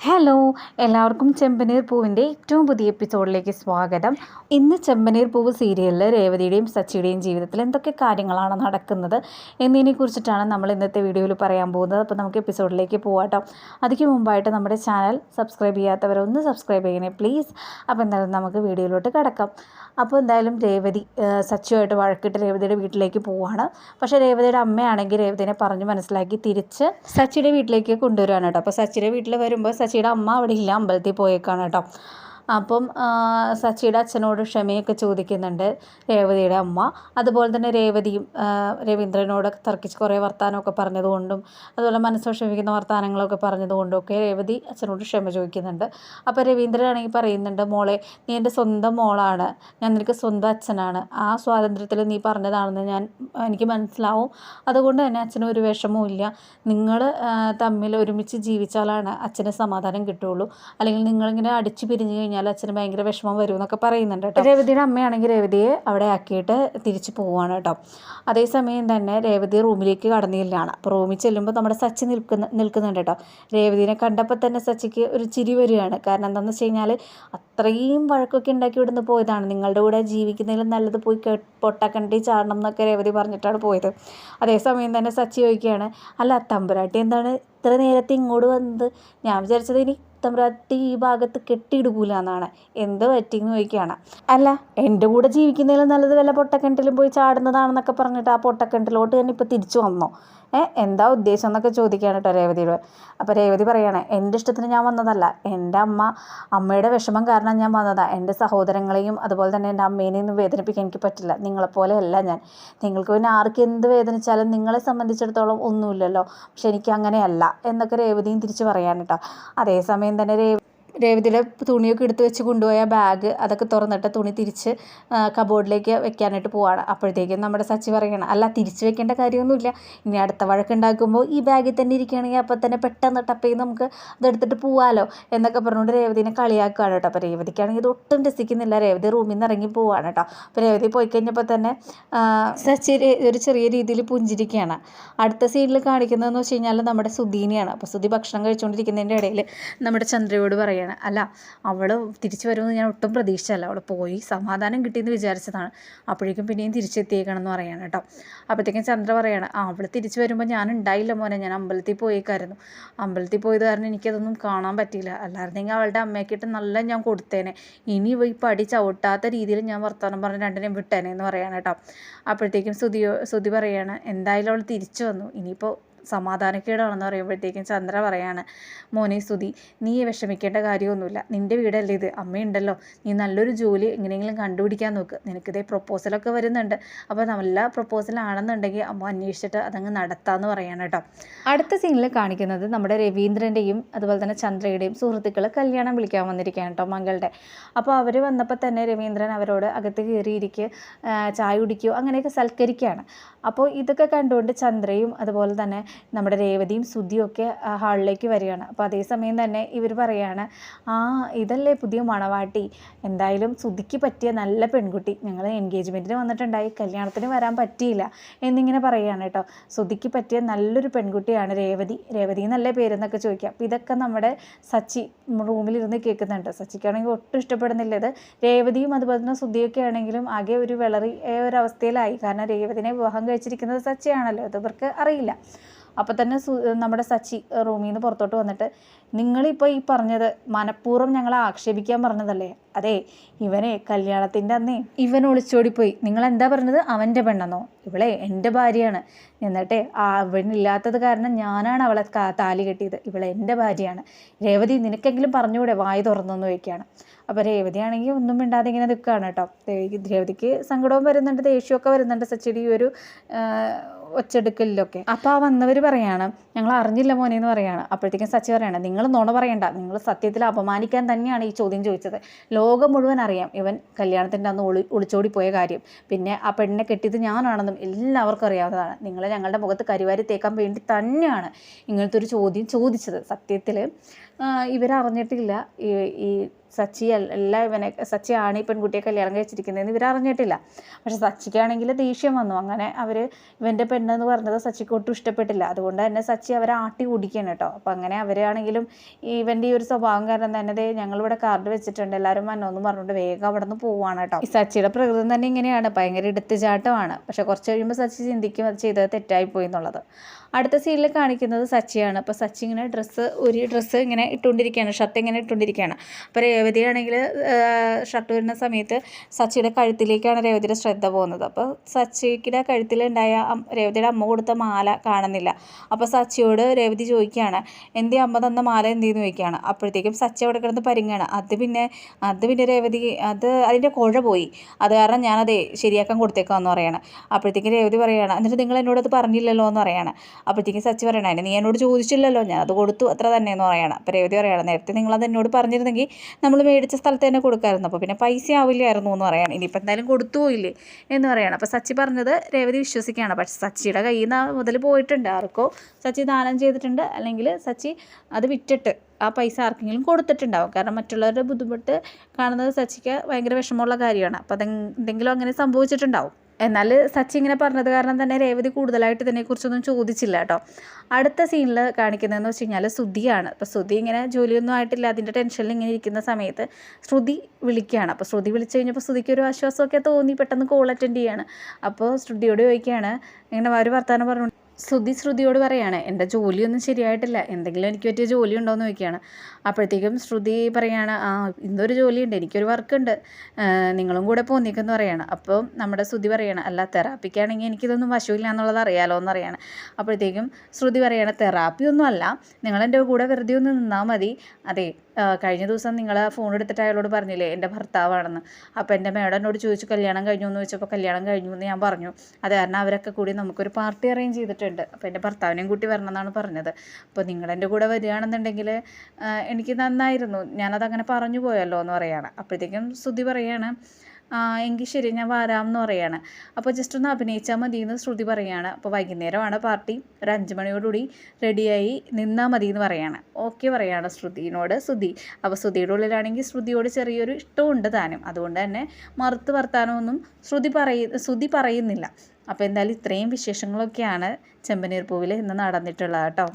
Hello എല്ലാവർക്കും ചെമ്പനീർ പൂവിന്റെ ഏറ്റവും പുതിയ എപ്പിസോഡിലേക്ക് സ്വാഗതം. ഇന്ന് ചെമ്പനീർ പൂവ് സീരിയലിൽ രേവതിയുടെയും സച്ചിയുടെയും ജീവിതത്തിൽ എന്തൊക്കെ കാര്യങ്ങളാണ് നടക്കുന്നത് എന്നതിനെ കുറിച്ചിട്ടാണ് നമ്മൾ ഇന്നത്തെ വീഡിയോയിൽ പറയാൻ പോകുന്നത്. അപ്പോൾ നമുക്ക് എപ്പിസോഡിലേക്ക് പോകാട്ടോ അതിന് മുമ്പായിട്ട് നമ്മുടെ ചാനൽ സബ്സ്ക്രൈബ് ചെയ്യാത്തവരൊന്ന് സബ്സ്ക്രൈബ് ചെയ്യണേ പ്ലീസ് അപ്പോൾ എന്തായാലും നമുക്ക് വീഡിയോയിലോട്ട് കിടക്കാം. അപ്പോൾ എന്തായാലും രേവതി സച്ചിയുമായിട്ട് വഴക്കിട്ട് രേവതിയുടെ വീട്ടിലേക്ക് പോവാണ്. പക്ഷേ രേവതിയുടെ അമ്മയാണെങ്കിൽ രേവതിനെ പറഞ്ഞ് മനസ്സിലാക്കി തിരിച്ച് സച്ചിയുടെ വീട്ടിലേക്ക് കൊണ്ടുവരികയാണ് കേട്ടോ. അപ്പോൾ സച്ചിയുടെ വീട്ടിൽ വരുമ്പോൾ സച്ചിയുടെ അമ്മ അവിടെ ഇല്ല അമ്പലത്തിൽ പോയേക്കാണ് കേട്ടോ. അപ്പം സച്ചിയുടെ അച്ഛനോട് ക്ഷമയൊക്കെ ചോദിക്കുന്നുണ്ട് രേവതിയുടെ അമ്മ. അതുപോലെ തന്നെ രേവതിയും രവീന്ദ്രനോട് തർക്കിച്ച് കുറേ വർത്തമാനമൊക്കെ പറഞ്ഞതുകൊണ്ടും അതുപോലെ മനസ്സ് വിഷമിക്കുന്ന വർത്തമാനങ്ങളൊക്കെ പറഞ്ഞതുകൊണ്ടും ഒക്കെ രേവതി അച്ഛനോട് ക്ഷമ ചോദിക്കുന്നുണ്ട്. അപ്പോൾ രവീന്ദ്രനാണെങ്കിൽ പറയുന്നുണ്ട് മോളെ നീ എന്റെ സ്വന്തം മോളാണ്. ഞാൻ നിനക്ക് സ്വന്തം അച്ഛനാണ്. ആ സ്വാതന്ത്ര്യത്തിൽ നീ പറഞ്ഞതാണെന്ന് ഞാൻ എനിക്ക് മനസ്സിലാവും. അതുകൊണ്ട് തന്നെ അച്ഛന് ഒരു വിഷമവും ഇല്ല. നിങ്ങൾ തമ്മിൽ ഒരുമിച്ച് ജീവിച്ചാലാണ് അച്ഛന് സമാധാനം കിട്ടുള്ളൂ അല്ലെങ്കിൽ നിങ്ങളിങ്ങനെ അടിച്ചു പിരിഞ്ഞു കഴിഞ്ഞാൽ അച്ഛന് ഭയങ്കര വിഷമം വരും എന്നൊക്കെ പറയുന്നുണ്ട് കേട്ടോ. രേവതിയുടെ അമ്മയാണെങ്കിൽ രേവതിയെ അവിടെ ആക്കിയിട്ട് തിരിച്ചു പോവുകയാണ് കേട്ടോ. അതേസമയം തന്നെ രേവതി റൂമിലേക്ക് കടന്നില്ലാണ് അപ്പോൾ റൂമിൽ ചെല്ലുമ്പോൾ നമ്മുടെ സച്ചി നിൽക്കുന്ന നിൽക്കുന്നുണ്ട് കേട്ടോ. രേവതിനെ കണ്ടപ്പോൾ തന്നെ സച്ചിക്ക് ഒരു ചിരി വരികയാണ്. കാരണം എന്താണെന്ന് വെച്ച് കഴിഞ്ഞാൽ അത്രയും വഴക്കൊക്കെ ഉണ്ടാക്കി ഇവിടുന്ന് പോയതാണ്. നിങ്ങളുടെ കൂടെ ജീവിക്കുന്നതിലും നല്ലത് പോയി പൊട്ടക്കണ്ടി ചാടണം എന്നൊക്കെ രേവതി പറഞ്ഞിട്ടാണ് പോയത്. അതേസമയം തന്നെ സച്ചി ചോദിക്കുകയാണ് അല്ല തമ്പുരാട്ടി എന്താണ് ഇത്ര നേരത്തെ ഇങ്ങോട്ട് വന്നത്? ഞാൻ വിചാരിച്ചത് ഇനി തമ്പുരാട്ടി ഈ ഭാഗത്ത് കെട്ടിയിടുകൂല എന്നാണ്. എന്ത് പറ്റിയെന്ന് ചോദിക്കുകയാണ്. അല്ല എന്റെ കൂടെ ജീവിക്കുന്നതിലും നല്ലത് വല്ല പൊട്ടക്കിണറ്റിലും പോയി ചാടുന്നതാണെന്നൊക്കെ പറഞ്ഞിട്ട് ആ പൊട്ടക്കിണറ്റിലോട്ട് തന്നെ ഇപ്പോൾ തിരിച്ചു വന്നോ? എന്താ ഉദ്ദേശം എന്നൊക്കെ ചോദിക്കുകയാണ് കേട്ടോ രേവതിയോട് അപ്പോൾ രേവതി പറയുകയാണ് എന്റെ ഇഷ്ടത്തിന് ഞാൻ വന്നതല്ല. എന്റെ അമ്മ അമ്മയുടെ വിഷമം കാരണം ഞാൻ വന്നതാണ് എന്റെ സഹോദരങ്ങളെയും അതുപോലെ തന്നെ എന്റെ അമ്മേനെയും വേദനിപ്പിക്കാൻ എനിക്ക് പറ്റില്ല. നിങ്ങളെപ്പോലെയല്ല ഞാൻ. നിങ്ങൾക്ക് പിന്നെ ആർക്ക് എന്ത് വേദനിച്ചാലും നിങ്ങളെ സംബന്ധിച്ചിടത്തോളം ഒന്നുമില്ലല്ലോ. പക്ഷെ എനിക്ക് അങ്ങനെയല്ല എന്നൊക്കെ രേവതിയും തിരിച്ച് പറയാൻ കേട്ടോ. അതേസമയം തന്നെ രേവ രേവതിയുടെ തുണിയൊക്കെ എടുത്ത് വെച്ച് കൊണ്ടുപോയ ബാഗ് അതൊക്കെ തുറന്നിട്ട് തുണി തിരിച്ച് കബോർഡിലേക്ക് വെക്കാനായിട്ട് പോവാണ്. അപ്പോഴത്തേക്കും നമ്മുടെ സച്ചി പറയണം അല്ല തിരിച്ച് വെക്കേണ്ട കാര്യമൊന്നുമില്ല. ഇനി അടുത്ത വഴക്കുണ്ടാക്കുമ്പോൾ ഈ ബാഗിൽ തന്നെ ഇരിക്കുകയാണെങ്കിൽ അപ്പോൾ തന്നെ പെട്ടെന്ന് ടപ്പ് നമുക്ക് അതെടുത്തിട്ട് പോവാലോ എന്നൊക്കെ പറഞ്ഞുകൊണ്ട് രേവതിനെ കളിയാക്കുകയാണ് കേട്ടോ. അപ്പോൾ രേവതിക്കാണെങ്കിൽ ഇത് ഒട്ടും രസിക്കുന്നില്ല. രേവതി റൂമിൽ നിന്ന് ഇറങ്ങി പോവാണ് കേട്ടോ. അപ്പോൾ രേവതി പോയി കഴിഞ്ഞപ്പോൾ തന്നെ സച്ചി ഒരു ചെറിയ രീതിയിൽ പുഞ്ചിരിക്കുകയാണ്. അടുത്ത സീനിൽ കാണിക്കുന്നതെന്ന് വെച്ച് കഴിഞ്ഞാൽ നമ്മുടെ സുധീനെയാണ്. അപ്പോൾ സുധി ഭക്ഷണം കഴിച്ചുകൊണ്ടിരിക്കുന്നതിന്റെ ഇടയിൽ നമ്മുടെ ചന്ദ്രയോട് പറയാണ് അല്ല അവൾ തിരിച്ചു വരുമെന്ന് ഞാൻ ഒട്ടും പ്രതീക്ഷിച്ചല്ല അവൾ പോയി സമാധാനം കിട്ടിയെന്ന് വിചാരിച്ചതാണ്. അപ്പോഴേക്കും പിന്നെയും തിരിച്ചെത്തിയേക്കണമെന്ന് പറയാണ് കേട്ടോ. അപ്പോഴത്തേക്കും ചന്ദ്ര പറയാണ് ആ അവൾ തിരിച്ചു വരുമ്പോൾ ഞാൻ ഉണ്ടായില്ല മോനെ ഞാൻ അമ്പലത്തിൽ പോയേക്കായിരുന്നു. അമ്പലത്തിൽ പോയത് കാരണം എനിക്കതൊന്നും കാണാൻ പറ്റിയില്ല. അല്ലായിരുന്നെങ്കിൽ അവളുടെ അമ്മയ്ക്കിട്ട് നല്ല ഞാൻ കൊടുത്തേനെ. ഇനി ഈ പടി ചവിട്ടാത്ത രീതിയിൽ ഞാൻ വർത്തമാനം പറഞ്ഞ് രണ്ടിനെയും വിട്ടേനെ എന്ന് പറയാണ് കേട്ടോ. അപ്പോഴത്തേക്കും സുതിയോ ശ്രുതി പറയാണ് എന്തായാലും അവൾ തിരിച്ചു വന്നു. ഇനിയിപ്പോൾ സമാധാനക്കേടാണെന്ന് പറയുമ്പോഴത്തേക്കും ചന്ദ്ര പറയാണ് മോനെ സ്തുതി നീ വിഷമിക്കേണ്ട കാര്യമൊന്നുമില്ല. നിന്റെ വീടല്ലേ ഇത്? അമ്മയുണ്ടല്ലോ. നീ നല്ലൊരു ജോലി എങ്ങനെയെങ്കിലും കണ്ടുപിടിക്കാൻ നോക്ക്. നിനക്കിതേ പ്രൊപ്പോസലൊക്കെ വരുന്നുണ്ട്. അപ്പോൾ നല്ല പ്രൊപ്പോസലാണെന്നുണ്ടെങ്കിൽ അമ്മ അന്വേഷിച്ചിട്ട് അതങ്ങ് നടത്താമെന്ന് പറയാണ് കേട്ടോ. അടുത്ത സീനിൽ കാണിക്കുന്നത് നമ്മുടെ രവീന്ദ്രന്റെയും അതുപോലെ തന്നെ ചന്ദ്രയുടെയും സുഹൃത്തുക്കൾ കല്യാണം വിളിക്കാൻ വന്നിരിക്കുകയാണ് കേട്ടോ മകളുടെ. അപ്പോൾ അവർ വന്നപ്പോൾ തന്നെ രവീന്ദ്രൻ അവരോട് അകത്ത് കയറിയിരിക്കുക ചായ കുടിക്കുകയോ അങ്ങനെയൊക്കെ സൽക്കരിക്കുകയാണ്. അപ്പോൾ ഇതൊക്കെ കണ്ടുകൊണ്ട് ചന്ദ്രയും അതുപോലെ തന്നെ നമ്മുടെ രേവതിയും സുധിയും ഒക്കെ ഹാളിലേക്ക് വരികയാണ്. അപ്പോൾ അതേസമയം തന്നെ ഇവർ പറയാണ് ആ ഇതല്ലേ പുതിയ മണവാട്ടി. എന്തായാലും സുധിക്ക് പറ്റിയ നല്ല പെൺകുട്ടി. ഞങ്ങൾ എൻഗേജ്മെന്റിന് വന്നിട്ടുണ്ടായി. കല്യാണത്തിന് വരാൻ പറ്റിയില്ല. എന്നിങ്ങനെ പറയുകയാണ് കേട്ടോ. സുധിക്ക് പറ്റിയ നല്ലൊരു പെൺകുട്ടിയാണ് രേവതി. രേവതി എന്നല്ലേ പേരെന്നൊക്കെ ചോദിക്കാം. അപ്പോൾ ഇതൊക്കെ നമ്മുടെ സച്ചി റൂമിലിരുന്ന് കേൾക്കുന്നുണ്ട്. സച്ചിക്കാണെങ്കിൽ ഒട്ടും ഇഷ്ടപ്പെടുന്നില്ല ഇത്. രേവതിയും അതുപോലെ തന്നെ സുധിയൊക്കെ ആണെങ്കിലും ആകെ ഒരു വിളറി ഒരവസ്ഥയിലായി കാരണം രേവതിനെ വിവാഹം കഴിച്ചിരിക്കുന്നത് സച്ചിയാണല്ലോ. അത് ഇവർക്ക് അറിയില്ല. അപ്പോൾ തന്നെ നമ്മുടെ സച്ചി റൂമിൽ നിന്ന് പുറത്തോട്ട് വന്നിട്ട് നിങ്ങളിപ്പോൾ ഈ പറഞ്ഞത് മനഃപൂർവം ഞങ്ങളെ ആക്ഷേപിക്കാൻ പറഞ്ഞതല്ലേ? അതെ ഇവനെ കല്യാണത്തിന്റെ അന്നേ ഇവൻ ഒളിച്ചോടിപ്പോയി. നിങ്ങൾ എന്താ പറഞ്ഞത്? അവന്റെ പെണ്ണെന്നോ? ഇവളെ എന്റെ ഭാര്യയാണ്. എന്നിട്ടേ അവനില്ലാത്തത് കാരണം ഞാനാണ് അവളെ താലി കെട്ടിയത്. ഇവളെ എന്റെ ഭാര്യയാണ്. രേവതി നിനക്കെങ്കിലും പറഞ്ഞുകൂടെ? വായി തുറന്നെന്ന് ചോദിക്കുകയാണ്. അപ്പോൾ രേവതിയാണെങ്കിൽ ഒന്നും മിണ്ടാതെ ഇങ്ങനെ നിൽക്കുകയാണ് കേട്ടോ. രേവതി- രേവതിക്ക് സങ്കടവും വരുന്നുണ്ട് ദേഷ്യമൊക്കെ വരുന്നുണ്ട് സച്ചിടി ഒരു ഒച്ചെടുക്കലിലൊക്കെ. അപ്പോൾ ആ വന്നവർ പറയാണ് ഞങ്ങൾ അറിഞ്ഞില്ല മോനെ എന്ന് പറയാണ്. അപ്പോഴത്തേക്കും സച്ചി പറയാണ് നിങ്ങൾ നുണ പറയണ്ട. നിങ്ങൾ സത്യത്തിൽ അപമാനിക്കാൻ തന്നെയാണ് ഈ ചോദ്യം ചോദിച്ചത്. ലോകം മുഴുവൻ അറിയാം ഇവൻ കല്യാണത്തിന്റെ അന്ന് ഒളി ഒളിച്ചോടി പോയ കാര്യം. പിന്നെ ആ പെണ്ണിനെ കെട്ടിയത് ഞാനാണെന്നും എല്ലാവർക്കും അറിയാവുന്നതാണ്. നിങ്ങളെ ഞങ്ങളുടെ മുഖത്ത് കരിവാരി തേക്കാൻ വേണ്ടി തന്നെയാണ് ഇങ്ങനത്തെ ഒരു ചോദ്യം ചോദിച്ചത്. സത്യത്തിൽ ഇവരറിഞ്ഞിട്ടില്ല. ഈ ഈ സച്ചി അല്ല ഇവനെ സച്ചിയാണ് ഈ പെൺകുട്ടിയെ കല്യാണം കഴിച്ചിരിക്കുന്നതെന്ന് ഇവരറിഞ്ഞിട്ടില്ല. പക്ഷെ സച്ചിക്കാണെങ്കിൽ ദേഷ്യം വന്നു. അങ്ങനെ അവർ ഇവന്റെ പെണ്ണെന്ന് പറഞ്ഞത് സച്ചിക്ക് ഒട്ടും ഇഷ്ടപ്പെട്ടില്ല. അതുകൊണ്ട് തന്നെ സച്ചി അവരെ ആട്ടി കുടിക്കണം കേട്ടോ. അപ്പോൾ അങ്ങനെ അവരാണെങ്കിലും ഇവന്റെ ഈ ഒരു സ്വഭാവം കാരണം തന്നെ ഞങ്ങളിവിടെ കാർഡ് വെച്ചിട്ടുണ്ട്. എല്ലാവരും വന്നോന്ന് പറഞ്ഞുകൊണ്ട് വേഗം അവിടെ നിന്ന് പോവാണ് കേട്ടോ. ഈ സച്ചിയുടെ പ്രകൃതം തന്നെ ഇങ്ങനെയാണ്. ഭയങ്കര എടുത്തുചാട്ടമാണ്. പക്ഷെ കുറച്ച് കഴിയുമ്പോൾ സച്ചി ചിന്തിക്കും അത് ചെയ്തത് തെറ്റായിപ്പോയി എന്നുള്ളത്. അടുത്ത സീനിൽ കാണിക്കുന്നത് സച്ചിയാണ്. അപ്പോൾ സച്ചി ഇങ്ങനെ ഡ്രസ്സ് ഒരു ഡ്രസ്സ് ഇങ്ങനെ ഇട്ടുകൊണ്ടിരിക്കുകയാണ് ഷർട്ട് ഇങ്ങനെ ഇട്ടുകൊണ്ടിരിക്കുകയാണ്. അപ്പോൾ രേവതിയാണെങ്കിൽ ഷർട്ട് വരുന്ന സമയത്ത് സച്ചിയുടെ കഴുത്തിലേക്കാണ് രേവതിയുടെ ശ്രദ്ധ പോകുന്നത്. അപ്പോൾ സച്ചിയുടെ കഴുത്തിലുണ്ടായ രേവതിയുടെ അമ്മ കൊടുത്ത മാല കാണുന്നില്ല. അപ്പോൾ സച്ചിയോട് രേവതി ചോദിക്കുകയാണ് എന്തേ അമ്മ തന്ന മാല എന്തെന്ന് ചോദിക്കുകയാണ്. അപ്പോഴത്തേക്കും സച്ചി അവിടെ കിടന്ന് പരിങ്ങാണ്. അത് പിന്നെ അത് പിന്നെ രേവതി അത് അതിന്റെ കുഴ പോയി. അത് കാരണം ഞാനതേ ശരിയാക്കാൻ കൊടുത്തേക്കാന്ന് പറയാണ്. അപ്പോഴത്തേക്കും രേവതി പറയുകയാണ് എന്നിട്ട് നിങ്ങൾ എന്നോട് അത് പറഞ്ഞില്ലല്ലോ എന്ന് പറയാണ്. അപ്പോഴത്തേക്കും സച്ചി പറയണേ നീ എന്നോട് ചോദിച്ചില്ലല്ലോ ഞാൻ അത് കൊടുത്തു അത്ര തന്നെ എന്ന് പറയാണ്. അപ്പോൾ രേവതി പറയുകയാണ് നേരത്തെ നിങ്ങളത് എന്നോട് പറഞ്ഞിരുന്നെങ്കിൽ നമ്മൾ മേടിച്ച സ്ഥലത്ത് തന്നെ കൊടുക്കാമായിരുന്നു അപ്പോൾ പിന്നെ പൈസ ആവില്ലായിരുന്നു എന്ന് പറയാണ്. ഇനിയിപ്പോൾ എന്തായാലും കൊടുത്തു പോയില്ലേ? എന്ന് പറയാണ്. അപ്പോൾ സച്ചി പറഞ്ഞത് രേവതി വിശ്വസിക്കുകയാണ്. പക്ഷേ സച്ചിയുടെ കയ്യിൽ നിന്ന് മുതൽ പോയിട്ടുണ്ട്. ആർക്കോ സച്ചി ദാനം ചെയ്തിട്ടുണ്ട്. അല്ലെങ്കിൽ സച്ചി അത് വിറ്റിട്ട് ആ പൈസ ആർക്കെങ്കിലും കൊടുത്തിട്ടുണ്ടാവും. കാരണം മറ്റുള്ളവരുടെ ബുദ്ധിമുട്ട് കാണുന്നത് സച്ചിക്ക് ഭയങ്കര വിഷമമുള്ള കാര്യമാണ്. അപ്പോൾ അത് എന്തെങ്കിലും അങ്ങനെ സംഭവിച്ചിട്ടുണ്ടാവും. എന്നാൽ സച്ചി ഇങ്ങനെ പറഞ്ഞത് കാരണം തന്നെ രേവതി കൂടുതലായിട്ട് ഇതിനെക്കുറിച്ചൊന്നും ചോദിച്ചില്ല കേട്ടോ. അടുത്ത സീനിൽ കാണിക്കുന്നതെന്ന് വെച്ച് കഴിഞ്ഞാൽ ശ്രുതിയാണ്. അപ്പോൾ ശ്രുതി ഇങ്ങനെ ജോലിയൊന്നും ആയിട്ടില്ല അതിന്റെ ടെൻഷനിൽ ഇങ്ങനെ ഇരിക്കുന്ന സമയത്ത് ശ്രുതി വിളിക്കുകയാണ്. അപ്പോൾ ശ്രുതി വിളിച്ചു കഴിഞ്ഞപ്പോൾ ശ്രുതിക്ക് ഒരു ആശ്വാസമൊക്കെ തോന്നി പെട്ടെന്ന് കോൾ അറ്റൻഡ് ചെയ്യാണ്. അപ്പോൾ ശ്രുതിയോട് ചോദിക്കുകയാണ് ഇങ്ങനെ ഒരു വർത്തമാനം പറഞ്ഞു? ശ്രുതി ശ്രുതിയോട് പറയാണ് എന്റെ ജോലിയൊന്നും ശരിയായിട്ടില്ല. എന്തെങ്കിലും എനിക്ക് പറ്റിയ ജോലി ഉണ്ടോ എന്ന് ചോദിക്കുകയാണ്. അപ്പോഴത്തേക്കും ശ്രുതി പറയാണ് ആ ഇന്നൊരു ജോലിയുണ്ട്. എനിക്കൊരു വർക്കുണ്ട്. നിങ്ങളും കൂടെ പോന്നിക്കെന്ന് പറയാണ്. അപ്പോൾ നമ്മുടെ ശ്രുതി പറയാണ് അല്ല തെറാപ്പിക്കാണെങ്കിൽ എനിക്കിതൊന്നും വശമില്ല എന്നുള്ളത് അറിയാലോ എന്ന് പറയാണ്. അപ്പോഴത്തേക്കും ശ്രുതി പറയാണ് തെറാപ്പി ഒന്നും അല്ല. നിങ്ങൾ എന്റെ കൂടെ വെറുതെ ഒന്ന് നിന്നാൽ മതി. അതെ കഴിഞ്ഞ ദിവസം നിങ്ങൾ ഫോൺ എടുത്തിട്ട് അയാളോട് പറഞ്ഞില്ലേ എന്റെ ഭർത്താവാണെന്ന്. അപ്പോൾ എന്റെ മേഡം എന്നോട് ചോദിച്ചു കല്യാണം കഴിഞ്ഞു എന്ന് ചോദിച്ചപ്പോൾ കല്യാണം കഴിഞ്ഞു എന്ന് ഞാൻ പറഞ്ഞു. അത് കാരണം അവരൊക്കെ കൂടി നമുക്കൊരു പാർട്ടി അറേഞ്ച് ചെയ്തിട്ടുണ്ട്. അപ്പോൾ എന്റെ ഭർത്താവിനെയും കൂട്ടി വരണമെന്നാണ് പറഞ്ഞത്. അപ്പോൾ നിങ്ങളെന്റെ കൂടെ വരികയാണെന്നുണ്ടെങ്കിൽ എനിക്ക് നന്നായിരുന്നു. ഞാനതങ്ങനെ പറഞ്ഞു പോയല്ലോ എന്ന് പറയുകയാണ് അപ്പോഴത്തേക്കും ശ്രുതി പറയുകയാണ് എങ്കിൽ ശരി ഞാൻ വരാം എന്ന് പറയാണ്. അപ്പോൾ ജസ്റ്റ് ഒന്ന് അഭിനയിച്ചാൽ മതി എന്ന് ശ്രുതി പറയുകയാണ് അപ്പോൾ വൈകുന്നേരമാണ് പാർട്ടി. ഒരു അഞ്ച് മണിയോടുകൂടി റെഡിയായി നിന്നാൽ മതി എന്ന് പറയാണ്. ഓക്കെ പറയാണ് ശ്രുതിനോട് ശ്രുതി. അപ്പോൾ ശ്രുതിയുടെ ഉള്ളിലാണെങ്കിൽ ശ്രുതിയോട് ചെറിയൊരു ഇഷ്ടമുണ്ട് താനും. അതുകൊണ്ട് തന്നെ മറുത്ത് വർത്താനമൊന്നും ശ്രുതി പറയ ശ്രുതി പറയുന്നില്ല. അപ്പോൾ എന്തായാലും ഇത്രയും വിശേഷങ്ങളൊക്കെയാണ് ചെമ്പനീർ പൂവിൽ ഇന്ന് നടന്നിട്ടുള്ളത് കേട്ടോ.